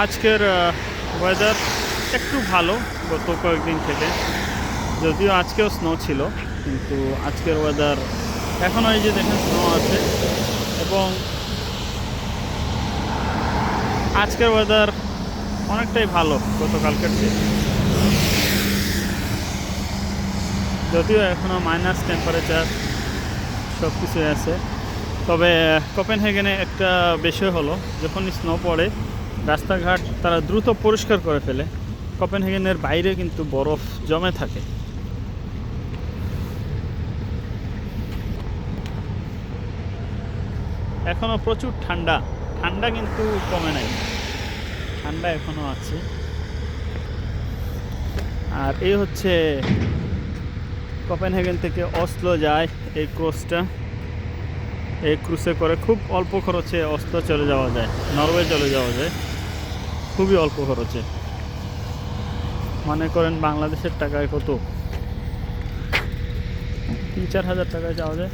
আজকের ওয়েদার একটু ভালো গত কয়েকদিন থেকে। যদিও আজকেও স্নো ছিল, কিন্তু আজকের ওয়েদার এখনও এই যে দেখেন স্নো আছে। এবং আজকের ওয়েদার অনেকটাই ভালো গতকালকের চেয়ে। যদিও এখনও মাইনাস টেম্পারেচার সব কিছুই আছে। তবে কোপেনহেগেনে একটা বিষয় হলো, যখন স্নো পড়ে রাস্তাঘাট তারা দ্রুত পরিষ্কার করে ফেলে। কোপেনহেগেনের বাইরে কিন্তু বরফ জমে থাকে। এখনও প্রচুর ঠান্ডা। ঠান্ডা কিন্তু কমে নাই। ঠান্ডা এখনও আছে। আর এই হচ্ছে কোপেনহেগেন থেকে অসলো যায় এই ক্রুজটা এই ক্রুসে করে খুব অল্প খরচে অস্ত্র চলে যাওয়া যায়, নরওয়ে চলে যাওয়া যায়। খুবই অল্প খরচে। মনে করেন বাংলাদেশের টাকায় কত? তিন চার হাজার টাকায় যাওয়া যায়।